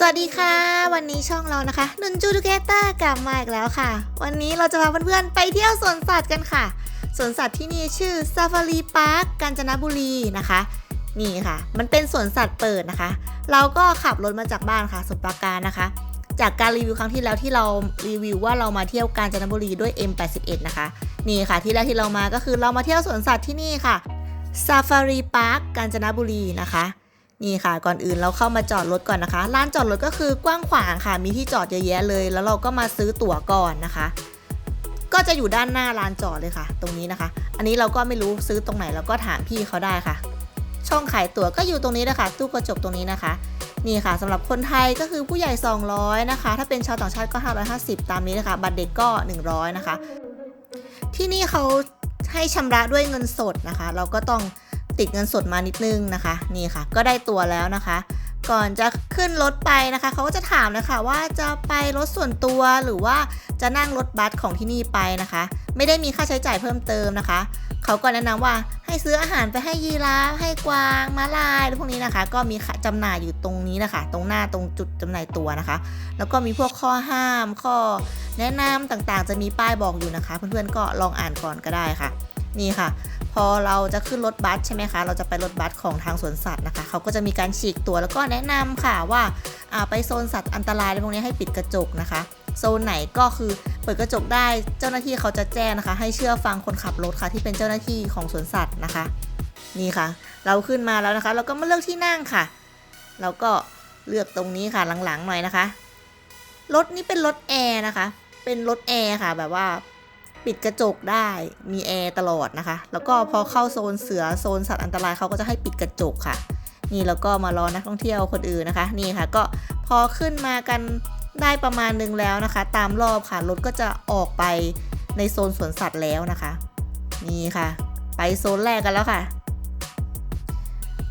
สวัสดีค่ะ วันนี้ช่องเรานะคะนุนจูดูเกเตอร์กลับมาอีกแล้วค่ะ วันนี้เราจะพาเพื่อนๆไปเที่ยวสวนสัตว์กันค่ะสวนสัตว์ที่นี่ชื่อซาฟารีพาร์คกาญจนบุรีนะคะ นี่ค่ะ มันเป็นสวนสัตว์เปิดนะคะ เราก็ขับรถมาจากบ้านค่ะสุปราการนะคะ จากการรีวิวครั้งที่แล้วที่เรารีวิวว่าเรามาเที่ยวกาญจนบุรีด้วย M81 นะคะ นี่ค่ะ ที่แรกที่เรามาก็คือเรามาเที่ยวสวนสัตว์ที่นี่ค่ะซาฟารีพาร์คกาญจนบุรีนะคะ นี่ค่ะก่อนอื่นเราเข้ามาจอดรถก่อนนะคะลานจอดรถก็คือกว้างขวางค่ะ มีที่จอดเยอะแยะเลย แล้วเราก็มาซื้อตั๋วก่อนนะคะ ก็จะอยู่ด้านหน้าลานจอดเลยค่ะ ตรงนี้นะคะ อันนี้เราก็ไม่รู้ซื้อตรงไหนเราก็ถามพี่เขาได้ค่ะ ช่องขายตั๋วก็อยู่ตรงนี้นะคะตู้กระจกตรงนี้นะคะ นี่ค่ะสำหรับคนไทยก็คือผู้ใหญ่ 200 นะคะ ถ้าเป็นชาวต่างชาติก็ 550 ตามนี้นะคะ บัตรเด็กก็ 100 นะคะ ที่นี่เขาให้ชำระด้วยเงินสดนะคะ เราก็ต้อง ติดเงินสดมานิดนึงนะคะนี่ค่ะ ก็ได้ตัวแล้วนะคะ ก่อนจะขึ้นรถไปนะคะเขาก็จะถามนะคะว่าจะไปรถส่วนตัวหรือว่าจะนั่งรถบัสของที่นี่ไปนะคะ ไม่ได้มีค่าใช้จ่ายเพิ่มเติมนะคะเขาก็แนะนำว่าให้ซื้ออาหารไปให้ยีราฟให้กวางม้าลายพวกนี้นะคะ ก็มีจำหน่ายอยู่ตรงนี้นะคะ ตรงหน้าตรงจุดจำหน่ายตัวนะคะ แล้วก็มีพวกข้อห้าม ข้อแนะนำต่างๆ จะมีป้ายบอกอยู่นะคะ เพื่อนๆก็ลองอ่านก่อนก็ได้ค่ะ นี่ค่ะ อเราจะขึ้นรถบัสใช่ไหมคะ เราจะไปรถบัสของทางสวนสัตว์นะคะ เขาก็จะมีการฉีกตัวแล้วก็แนะนำค่ะว่าอ่าไปโซนสัตว์อันตรายอะไรพวกนี้ให้ปิดกระจกนะคะ โซนไหนก็คือเปิดกระจกได้เจ้าหน้าที่เขาจะแจ้งนะคะ ให้เชื่อฟังคนขับรถค่ะที่เป็นเจ้าหน้าที่ของสวนสัตว์นะคะ นี่ค่ะ เราขึ้นมาแล้วนะคะ เราก็มาเลือกที่นั่งค่ะ เราก็เลือกตรงนี้ค่ะหลังๆหน่อยนะคะรถนี้เป็นรถแอร์นะคะ เป็นรถแอร์ค่ะ แบบว่า ปิดกระจกได้มีแอร์ตลอดนะคะ แล้วก็พอเข้าโซนเสือโซนสัตว์อันตรายเขาก็จะให้ปิดกระจกค่ะ นี่แล้วก็มารอนักท่องเที่ยวคนอื่นนะคะ นี่ค่ะก็พอขึ้นมากันได้ประมาณหนึงแล้วนะคะ ตามรอบค่ะรถก็จะออกไปในโซนสวนสัตว์แล้วนะคะ นี่ค่ะ ไปโซนแรกกันแล้วค่ะ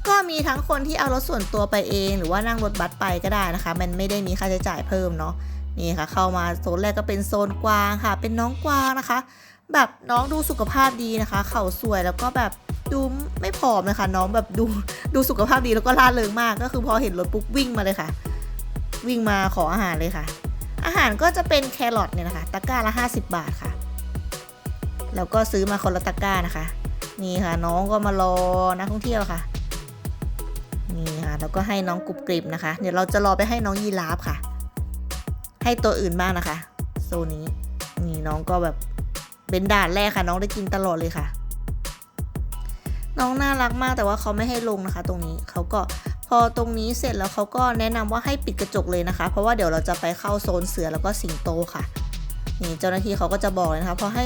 ก็มีทั้งคนที่เอารถส่วนตัวไปเอง หรือว่านั่งรถบัสไปก็ได้นะคะ มันไม่ได้มีค่าใช้จ่ายเพิ่มเนาะ นี่ค่ะ เข้ามาโซนแรกก็เป็นโซนกวางค่ะ เป็นน้องกวางนะคะ แบบน้องดูสุขภาพดีนะคะ เข่าสวยแล้วก็แบบดูไม่ผอมเลยค่ะน้องแบบดูดูสุขภาพดีแล้วก็ร่าเริงมาก ก็คือพอเห็นรถปุ๊บวิ่งมาเลยค่ะ วิ่งมาขออาหารเลยค่ะ อาหารก็จะเป็นแครอทเนี่ยนะคะ ตะกร้าละ 50 บาทค่ะ แล้วก็ซื้อมาคนละตะกร้านะคะ นี่ค่ะ น้องก็มารอนักท่องเที่ยวค่ะ นี่ค่ะแล้วก็ให้น้องกรุบกริบนะคะ เดี๋ยวเราจะรอไปให้น้องยีราฟค่ะ ให้ตัวอื่นบ้างนะคะ โซนนี้นี่น้องก็แบบเป็นด่านแรกค่ะ น้องได้กินตลอดเลยค่ะ น้องน่ารักมากแต่ว่าเขาไม่ให้ลงนะคะ ตรงนี้เขาก็พอตรงนี้เสร็จแล้วเขาก็แนะนำว่าให้ปิดกระจกเลยนะคะ เพราะว่าเดี๋ยวเราจะไปเข้าโซนเสือแล้วก็สิงโตค่ะ นี่เจ้าหน้าที่เขาก็จะบอกเลยนะคะพอให้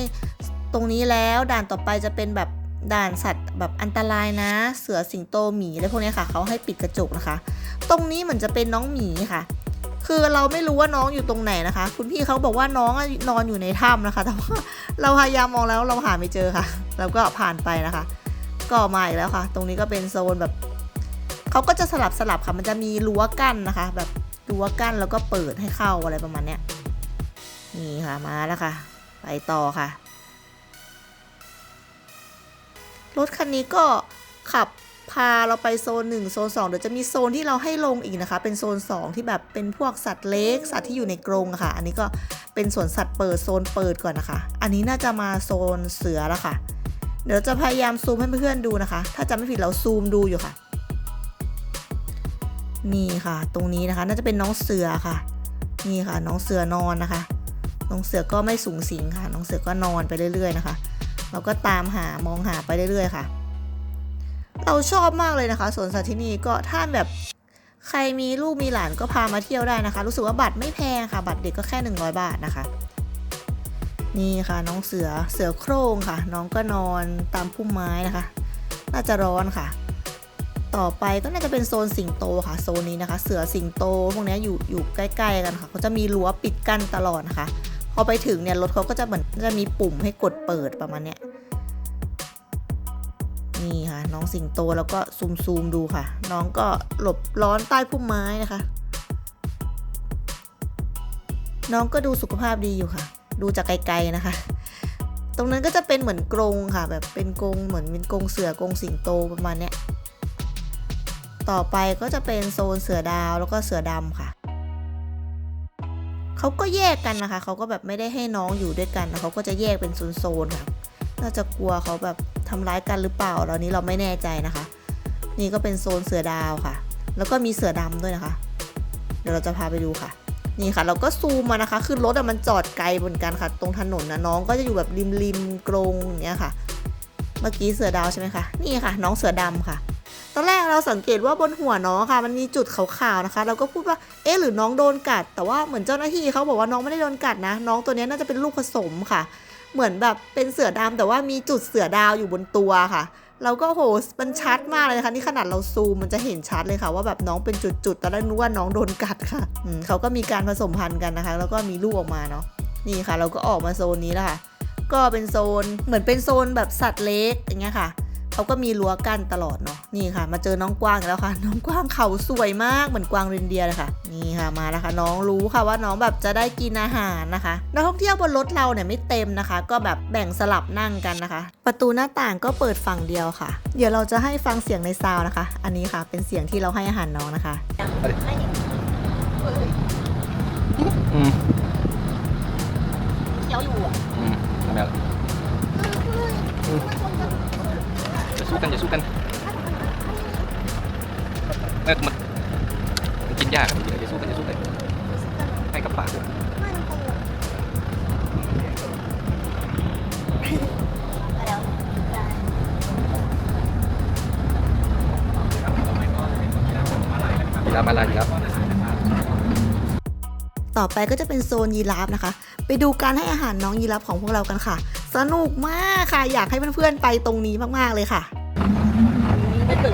ตรงนี้แล้วด่านต่อไปจะเป็นแบบด่านสัตว์แบบอันตรายนะ เสือสิงโตหมีอะไรพวกนี้ค่ะ เขาให้ปิดกระจกนะคะ ตรงนี้เหมือนจะเป็นน้องหมีค่ะ คือเราไม่รู้ว่าน้องอยู่ตรงไหนนะคะ คุณพี่เขาบอกว่าน้องนอนอยู่ในถ้ำนะคะ แต่ว่าเราพยายามมองแล้วเราหาไม่เจอค่ะ เราก็ผ่านไปนะคะ ก็มาอีกแล้วค่ะ ตรงนี้ก็เป็นโซนแบบเขาก็จะสลับสลับค่ะมันจะมีรั้วกั้นนะคะ แบบรั้วกั้นแล้วก็เปิดให้เข้าอะไรประมาณเนี้ยนี่ค่ะมาแล้วค่ะ ไปต่อค่ะ รถคันนี้ก็ขับ พาเราไปโซน 1 โซน 2 เดี๋ยวจะมีโซนที่เราให้ลงอีกนะคะ เป็นโซน 2 ที่แบบเป็นพวกสัตว์เล็ก สัตว์ที่อยู่ในกรงะค่ะ อันนี้ก็เป็นสวนสัตว์เปิดโซนเปิดก่อนนะคะ อันนี้น่าจะมาโซนเสือแล้วค่ะ เดี๋ยวจะพยายามซูมให้เพื่อนๆดูนะคะ ถ้าจำไม่ผิดเราซูมดูอยู่ค่ะ นี่ค่ะ ตรงนี้นะคะ น่าจะเป็นน้องเสือค่ะ นี่ค่ะ น้องเสือนอนนะคะ น้องเสือก็ไม่สูงสิงค่ะ น้องเสือก็นอนไปเรื่อย ๆ นะคะ เราก็ตามหามองหาไปเรื่อย ๆ ค่ะ เราชอบมากเลยนะคะสวนสัตว์ที่นี่ก็ถ้าแบบใครมีลูกมีหลานก็พามาเที่ยวได้นะคะ รู้สึกว่าบัตรไม่แพงค่ะ บัตรเด็กก็แค่ 100 บาทนะคะ นี่ค่ะน้องเสือเสือโคร่งค่ะ น้องก็นอนตามพุ่มไม้นะคะ น่าจะร้อนค่ะ ต่อไปก็น่าจะเป็นโซนสิงโตค่ะโซนนี้นะคะ เสือสิงโตพวกนี้อยู่อยู่ใกล้ ๆ กันค่ะเขาจะมีรั้วปิดกั้นตลอดนะคะ พอไปถึงเนี่ยรถเขาก็จะเหมือนจะมีปุ่มให้กดเปิดประมาณเนี้ย นี่ค่ะ น้องสิงโตแล้วก็ซูมซูมดูค่ะ น้องก็หลบร้อนใต้พุ่มไม้นะคะ น้องก็ดูสุขภาพดีอยู่ค่ะ ดูจากไกลๆนะคะ ตรงนั้นก็จะเป็นเหมือนกรงค่ะ แบบเป็นกรงเหมือนเป็นกรงเสือกรงสิงโตประมาณเนี้ยต่อไปก็จะเป็นโซนเสือดาวแล้วก็เสือดำค่ะเขาก็แยกกันนะคะ เขาก็แบบไม่ได้ให้น้องอยู่ด้วยกันนะเขาก็จะแยกเป็นโซนๆค่ะ น่าจะกลัวเขาแบบ ทำร้ายกันหรือเปล่าเรานี้เราไม่แน่ใจนะคะ นี่ก็เป็นโซนเสือดาวค่ะ แล้วก็มีเสือดำด้วยนะคะ เดี๋ยวเราจะพาไปดูค่ะ นี่ค่ะ เราก็ซูมมานะคะ คือรถอะมันจอดไกลเหมือนกันค่ะ ตรงถนนนะน้องก็จะอยู่แบบริมริมกรงอย่างเนี้ยค่ะ เมื่อกี้เสือดาวใช่ไหมคะ นี่ค่ะ น้องเสือดำค่ะตอนแรกเราสังเกตว่าบนหัวน้องค่ะ มันมีจุดขาวๆนะคะ เราก็พูดว่าเอ๊ะหรือน้องโดนกัด แต่ว่าเหมือนเจ้าหน้าที่เขาบอกว่าน้องไม่ได้โดนกัดนะ น้องตัวนี้น่าจะเป็นลูกผสมค่ะ เหมือนแบบเป็นเสือดำแต่ว่ามีจุดเสือดาวอยู่บนตัวค่ะเราก็โหมันชัดมากเลยนะคะนี่ขนาดเราซูมมันจะเห็นชัดเลยค่ะ ว่าแบบน้องเป็นจุดๆตอนแรกนึกว่าน้องโดนกัดค่ะอืเขาก็มีการผสมพันธุ์กันนะคะ แล้วก็มีลูกออกมาเนาะนี่ค่ะ เราก็ออกมาโซนนี้แล้วค่ะ ก็เป็นโซนเหมือนเป็นโซนแบบสัตว์เล็กอย่างเงี้ยค่ะ เขาก็มีรั้วกั้นตลอดเนาะนี่ค่ะ มาเจอน้องกวางอีกแล้วค่ะ น้องกวางเขาสวยมากเหมือนกวางเรนเดียร์เลยค่ะ นี่ค่ะมาแล้วค่ะน้องรู้ค่ะว่าน้องแบบจะได้กินอาหารนะคะนักท่องเที่ยวบนรถเราเนี่ยไม่เต็มนะคะ ก็แบบแบ่งสลับนั่งกันนะคะ ประตูหน้าต่างก็เปิดฝั่งเดียวค่ะ เดี๋ยวเราจะให้ฟังเสียงในซาวน์นะคะ อันนี้ค่ะเป็นเสียงที่เราให้อาหารน้องนะคะอืมเขียวอยู่อะอืมทำไมล่ะ สู้กันอย่าสู้กันเออมันมันกินยากอะเดี๋ยวอย่าสู้กันอย่าสู้กันให้กับปากด้วยยีราฟมาลายยีราฟต่อไปก็จะเป็นโซนยีราฟนะคะ ไปดูการให้อาหารน้องยีราฟของพวกเรากันค่ะ สนุกมากค่ะ อยากให้เพื่อนๆไปตรงนี้มากๆเลยค่ะ มาแ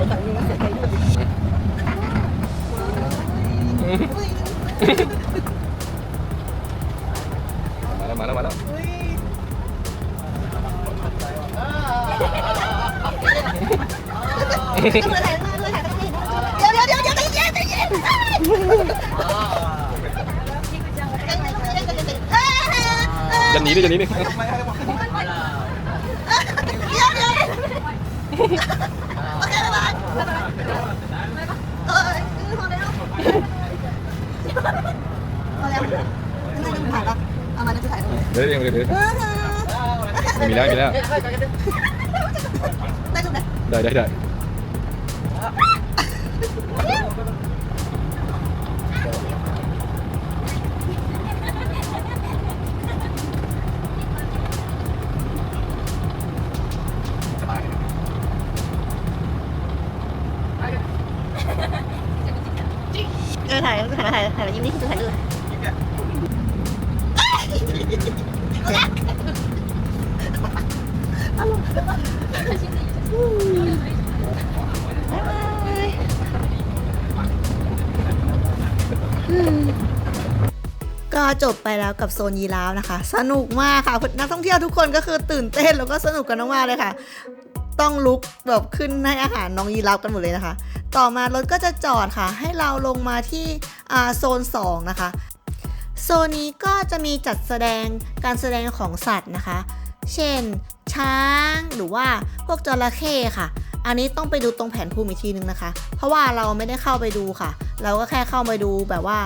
ล้วมาแล้วมาแล้วเดี๋ยวเดี๋ยวเดี๋ยวเดี๋ยวใจเย็นใจเย็นจะหนีดิจะหนีดิโอเคบ๊ายบายเออพอแล้วพอแล้วไม่ต้องยละเอามาจะถ่ายรูป เดี๋ยวเดี๋ยวเดี๋ยวเดี๋ยวไม่มีแล้วไม่มีแล้วได้รูปไหมได้ได้ ก็จบไปแล้วกับโซนยีราฟนะคะ สนุกมากค่ะนักท่องเที่ยวทุกคนก็คือตื่นเต้นแล้วก็สนุกกันมากเลยค่ะ ต้องลุกแบบขึ้นให้อาหารน้องยีราฟกันหมดเลยนะคะ ต่อมารถก็จะจอดค่ะ ให้เราลงมาที่โซน 2 นะคะ โซนนี้ก็จะมีจัดแสดงการแสดงของสัตว์นะคะ เช่นช้างหรือว่าพวกจระเข้ค่ะ อันนี้ต้องไปดูตรงแผนภูมิอีกทีนึงนะคะ เพราะว่าเราไม่ได้เข้าไปดูค่ะ เราก็แค่เข้าไปดูแบบว่า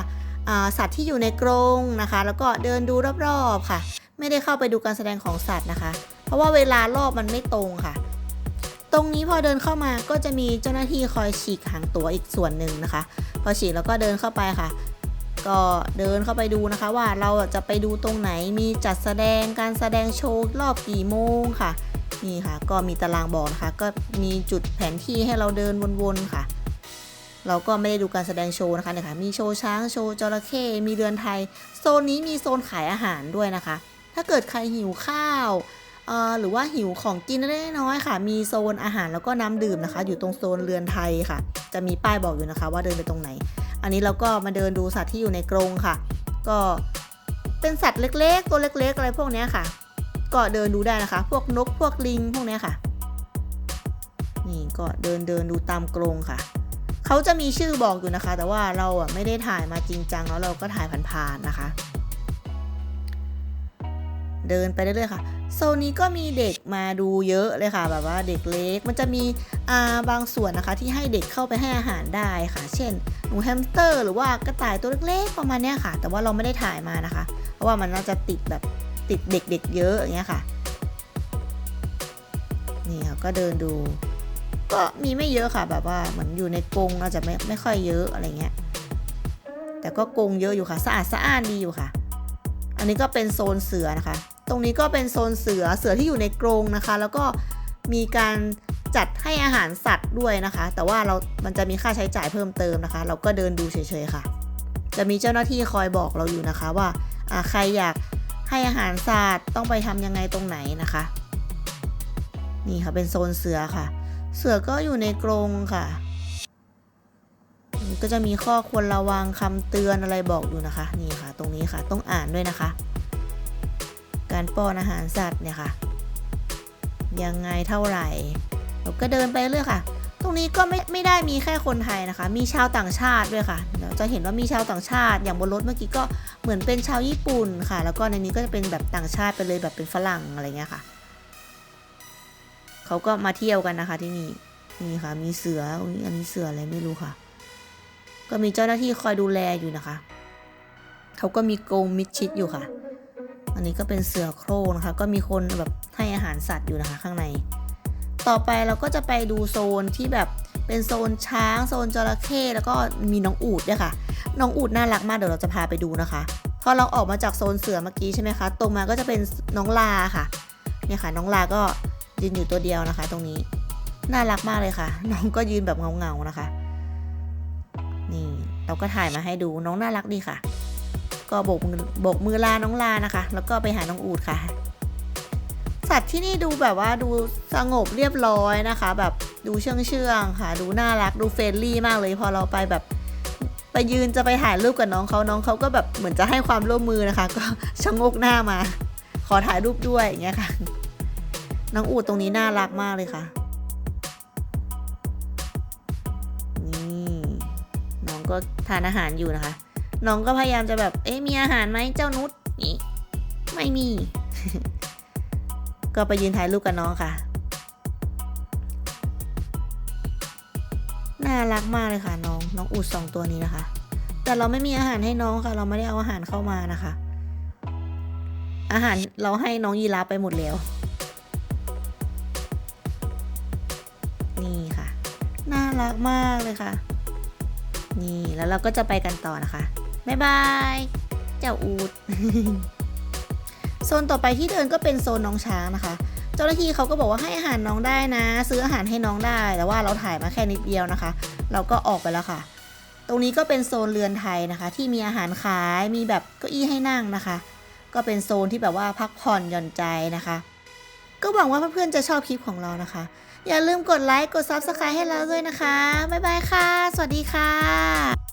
อ่าสัตว์ที่อยู่ในกรงนะคะ แล้วก็เดินดูรอบๆค่ะ ไม่ได้เข้าไปดูการแสดงของสัตว์นะคะ เพราะว่าเวลารอบมันไม่ตรงค่ะ ตรงนี้พอเดินเข้ามาก็จะมีเจ้าหน้าที่คอยฉีกหางตั๋วอีกส่วนหนึ่งนะคะ พอฉีกแล้วก็เดินเข้าไปค่ะ ก็เดินเข้าไปดูนะคะ ว่าเราจะไปดูตรงไหนมีจัดแสดงการแสดงโชว์รอบกี่โมงค่ะ นี่ค่ะ ก็มีตารางบอกนะคะ ก็มีจุดแผนที่ให้เราเดินวนๆค่ะ เราก็ไม่ได้ดูการแสดงโชว์นะคะเนี่ยค่ะ มีโชว์ช้าง โชว์จระเข้ มีเรือนไทย โซนนี้มีโซนขายอาหารด้วยนะคะ ถ้าเกิดใครหิวข้าวหรือว่าหิวของกินเล็กน้อยๆค่ะ มีโซนอาหารแล้วก็น้ำดื่มนะคะ อยู่ตรงโซนเรือนไทยค่ะ จะมีป้ายบอกอยู่นะคะ ว่าเดินไปตรงไหน อันนี้เราก็มาเดินดูสัตว์ที่อยู่ในกรงค่ะ ก็เป็นสัตว์เล็กๆ ตัวเล็กๆ อะไรพวกนี้ค่ะ ก็เดินดูได้นะคะ พวกนกพวกลิงพวกนี้ค่ะ นี่ก็เดินเดินดูตามกรงค่ะ เขาจะมีชื่อบอกอยู่นะคะ แต่ว่าเราอะไม่ได้ถ่ายมาจริงจังแล้วเราก็ถ่ายผ่านๆนะคะ เดินไปเรื่อยๆค่ะโซนนี้ก็มีเด็กมาดูเยอะเลยค่ะ แบบว่าเด็กเล็กมันจะมีาบางส่วนนะคะ ที่ให้เด็กเข้าไปให้อาหารได้ค่ะ เช่นหนูแฮมสเตอร์ หรือว่ากระต่ายตัวเล็กๆประมาณนี้ค่ะ แต่ว่าเราไม่ได้ถ่ายมานะคะ เพราะว่ามันน่าจะติดแบบ ติดเด็กๆเยอะอย่างเงี้ยค่ะ นี่ค่ะก็เดินดู ก็มีไม่เยอะค่ะ แบบว่าเหมือนอยู่ในกรงอาจจะไม่ไม่ค่อยเยอะอะไรเงี้ย แต่ก็กรงเยอะอยู่ค่ะ สะอาดสะอ้านดีอยู่ค่ะ อันนี้ก็เป็นโซนเสือนะคะ ตรงนี้ก็เป็นโซนเสือเสือที่อยู่ในกรงนะคะ แล้วก็มีการจัดให้อาหารสัตว์ด้วยนะคะ แต่ว่าเรา มันจะมีค่าใช้จ่ายเพิ่มเติมนะคะ เราก็เดินดูเฉยๆค่ะ จะมีเจ้าหน้าที่คอยบอกเราอยู่นะคะว่าอ่าใครอยาก ให้อาหารสัตว์ต้องไปทำยังไงตรงไหนนะคะ นี่ค่ะเป็นโซนเสือค่ะ เสือก็อยู่ในกรงค่ะก็จะมีข้อควรระวังคำเตือนอะไรบอกอยู่นะคะ นี่ค่ะ ตรงนี้ค่ะ ต้องอ่านด้วยนะคะ การป้อนอาหารสัตว์เนี่ยค่ะ ยังไงเท่าไหร่เราก็เดินไปเรื่อยค่ะ ตรงนี้ก็ไม่ไม่ได้มีแค่คนไทยนะคะ มีชาวต่างชาติด้วยค่ะเราจะเห็นว่ามีชาวต่างชาติ อย่างบนรถเมื่อกี้ก็เหมือนเป็นชาวญี่ปุ่นค่ะ แล้วก็ในนี้ก็จะเป็นแบบต่างชาติไปเลยแบบเป็นฝรั่งอะไรเงี้ยค่ะ เขาก็มาเที่ยวกันนะคะที่นี่ นี่ค่ะ มีเสืออันนี้เสืออะไรไม่รู้ค่ะ ก็มีเจ้าหน้าที่คอยดูแลอยู่นะคะ เขาก็มีกรงมิดชิดอยู่ค่ะ อันนี้ก็เป็นเสือโคร่งนะคะ ก็มีคนแบบให้อาหารสัตว์อยู่นะคะ ข้างใน ต่อไปเราก็จะไปดูโซนที่แบบเป็นโซนช้าง โซนจระเข้แล้วก็มีน้องอูดด้วยค่ะ น้องอูดน่ารักมากเดี๋ยวเราจะพาไปดูนะคะ พอเราออกมาจากโซนเสือเมื่อกี้ใช่ไหมคะ ตรงมาก็จะเป็นน้องลาค่ะ เนี่ยค่ะ น้องลาก็ยืนอยู่ตัวเดียวนะคะ ตรงนี้ น่ารักมากเลยค่ะ น้องก็ยืนแบบเงาๆนะคะ นี่เราก็ถ่ายมาให้ดูน้องน่ารักดีค่ะ ก็โบกมือโบกมือลาน้องลานะคะ แล้วก็ไปหาน้องอูดค่ะ สัตว์ที่นี่ดูแบบว่าดูสงบเรียบร้อยนะคะ แบบดูเชื่องเชื่องค่ะ ดูน่ารักดูเฟรนลี่มากเลย พอเราไปแบบไปยืนจะไปถ่ายรูปกับน้องเขาน้องเขาก็แบบเหมือนจะให้ความร่วมมือนะคะ ก็ชะงกหน้ามา ขอถ่ายรูปด้วยอย่างเงี้ยค่ะ น้องอูดตรงนี้น่ารักมากเลยค่ะนี่น้องก็ทานอาหารอยู่นะคะ น้องก็พยายามจะแบบเอ๊ะมีอาหารไหมเจ้านุชนี่ไม่มี ก็ไปยืนถ่ายรูปกับน้องค่ะ น่ารักมากเลยค่ะน้อง น้องอูดสองตัวนี้นะคะ แต่เราไม่มีอาหารให้น้องค่ะ เราไม่ได้เอาอาหารเข้ามานะคะ อาหารเราให้น้องยีราฟไปหมดแล้ว นี่ค่ะ น่ารักมากเลยค่ะ นี่แล้วเราก็จะไปกันต่อนะคะ บ๊ายบาย เจ้าอูด โซนต่อไปที่เดินก็เป็นโซนน้องช้างนะคะ เจ้าหน้าที่เขาก็บอกว่าให้อาหารน้องได้นะ ซื้ออาหารให้น้องได้ แต่ว่าเราถ่ายมาแค่นิดเดียวนะคะ เราก็ออกไปแล้วค่ะ ตรงนี้ก็เป็นโซนเรือนไทยนะคะ ที่มีอาหารขายมีแบบเก้าอี้ให้นั่งนะคะ ก็เป็นโซนที่แบบว่าพักผ่อนหย่อนใจนะคะ ก็หวังว่าเพื่อนๆจะชอบคลิปของเรานะคะ อย่าลืมกดไลค์กด Subscribe ให้เราด้วยนะคะบ๊ายบายค่ะ สวัสดีค่ะ